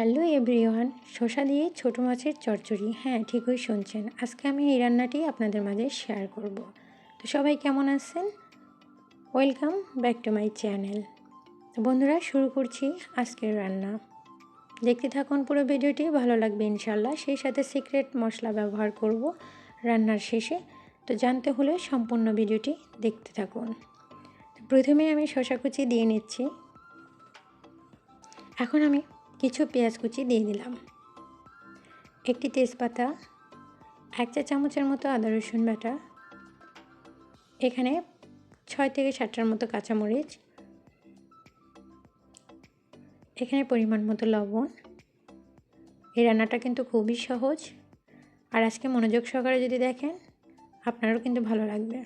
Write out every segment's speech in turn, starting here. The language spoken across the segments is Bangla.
হ্যালো এভরিওয়ান, শসা দিয়ে ছোটো মাছের চচ্চড়ি। হ্যাঁ ঠিকই শুনছেন। আজকে আমি এই রান্নাটি আপনাদের মাঝে শেয়ার করব। তো সবাই কেমন আছেন? Welcome back to my channel তো বন্ধুরা, শুরু করছি আজকের রান্না। দেখতে থাকুন পুরো ভিডিওটি, ভালো লাগবে ইনশাল্লাহ সেই সাথে সিক্রেট মশলা ব্যবহার করব রান্নার শেষে। তো জানতে হলে সম্পূর্ণ ভিডিওটি দেখতে থাকুন। প্রথমে আমি শশা কুচি দিয়ে নিচ্ছি। এখন আমি কিছু পেঁয়াজ কুচি দিয়ে দিলাম একটি তেজপাতা, এক চা চামচের মতো আদা রসুন বাটা, এখানে ছয় থেকে সাতটার মতো কাঁচামরিচ, এখানে পরিমাণ মতো লবণ। এই রান্নাটা কিন্তু খুবই সহজ। আর আজকে মনোযোগ সহকারে যদি দেখেন, আপনারও কিন্তু ভালো লাগবে।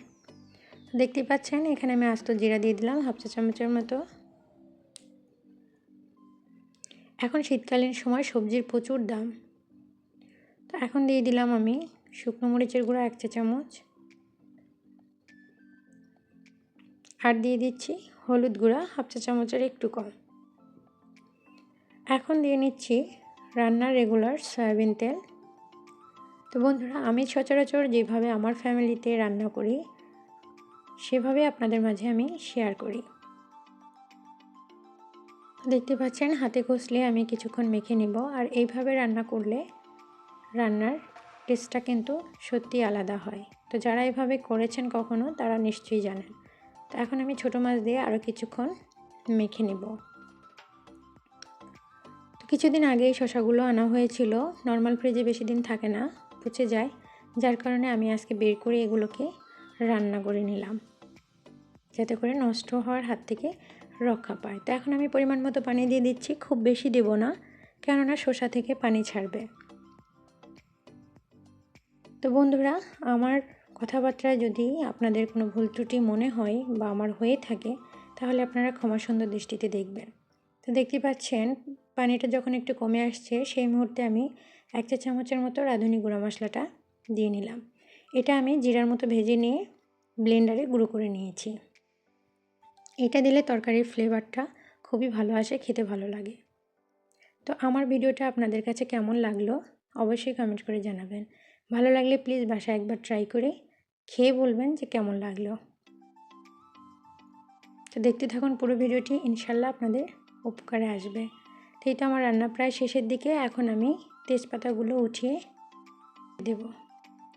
দেখতেই পাচ্ছেন, এখানে আমি আস্ত জিরা দিয়ে দিলাম, হাফ চা চামচের মতো। এখন শীতকালীন সময় সবজির প্রচুর দাম। তো এখন দিয়ে দিলাম আমি শুকনো মরিচের গুঁড়ো এক চা চামচ। আর দিয়ে দিচ্ছি হলুদ গুঁড়া হাফ চা চামচের একটু কম। এখন দিয়ে নিচ্ছি রান্নার রেগুলার সয়াবিন তেল। তো বন্ধুরা, আমি সচরাচর যেভাবে আমার ফ্যামিলিতে রান্না করি, সেভাবে আপনাদের মাঝে আমি শেয়ার করি। দেখতে পাচ্ছেন হাতে কষলে আমি কিছুক্ষণ মেখে নিব আর এইভাবে রান্না করলে রান্নার টেস্টটা কিন্তু সত্যি আলাদা হয়। তো যারা এভাবে করেছেন কখনো তারা নিশ্চয়ই জানেন। তো এখন আমি ছোটো মাছ দিয়ে আরও কিছুক্ষণ মেখে নিব। তো কিছুদিন আগে শশাগুলো আনা হয়েছিল। নর্মাল ফ্রিজে বেশি দিন থাকে না, পচে যায়। যার কারণে আমি আজকে বের করে এগুলোকে রান্না করে নিলাম। যাতে করে নষ্ট হওয়ার হাত থেকে রক্ষা পায়। তো এখন আমি পরিমাণ মতো পানি দিয়ে দিচ্ছি, খুব বেশি দেব না, কেননা শসা থেকে পানি ছাড়বে। তো বন্ধুরা, আমার কথাবার্তায় যদি আপনাদের কোনো ভুল ত্রুটি মনে হয় বা আমার হয়ে থাকে, তাহলে আপনারা ক্ষমা সুন্দর দৃষ্টিতে দেখবেন। তো দেখতে পাচ্ছেন, পানিটা যখন একটু কমে আসছে, সেই মুহূর্তে আমি এক চা চামচের মতো রাঁধুনি গুঁড়া মশলাটা দিয়ে নিলাম। এটা আমি জিরার মতো ভেজে নিয়ে ব্লেন্ডারে গুঁড়ো করে নিয়েছি। এটা দিলে তরকারির ফ্লেভারটা খুবই ভালো আসে, খেতে ভালো লাগে। তো আমার ভিডিওটা আপনাদের কাছে কেমন লাগল অবশ্যই কমেন্ট করে জানাবেন। ভালো লাগলে প্লিজ বাসায় একবার ট্রাই করে খেয়ে বলবেন যে কেমন লাগল। তো দেখতে থাকুন পুরো ভিডিওটি, ইনশাল্লাহ আপনাদের উপকারে আসবে। তো এই তো আমার রান্না প্রায় শেষের দিকে, এখন আমি তেজপাতাগুলো উঠিয়ে দেব।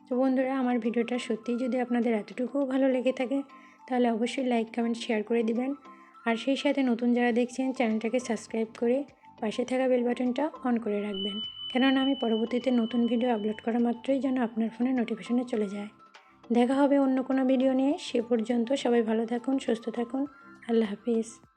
তো বন্ধুরা, আমার ভিডিওটা সত্যিই যদি আপনাদের এতটুকুও ভালো লেগে থাকে তাহলে অবশ্যই লাইক, কমেন্ট, শেয়ার করে দিবেন। আর সেই সাথে নতুন যারা দেখছেন, চ্যানেলটাকে সাবস্ক্রাইব করে পাশে থাকা বেল বাটনটা অন করে রাখবেন। কেননা আমি পরবর্তীতে নতুন ভিডিও আপলোড করা মাত্রই যেন আপনার ফোনে নোটিফিকেশনে চলে যায়। দেখা হবে অন্য কোনো ভিডিও নিয়ে। সে পর্যন্ত সবাই ভালো থাকুন, সুস্থ থাকুন। আল্লাহ হাফিজ।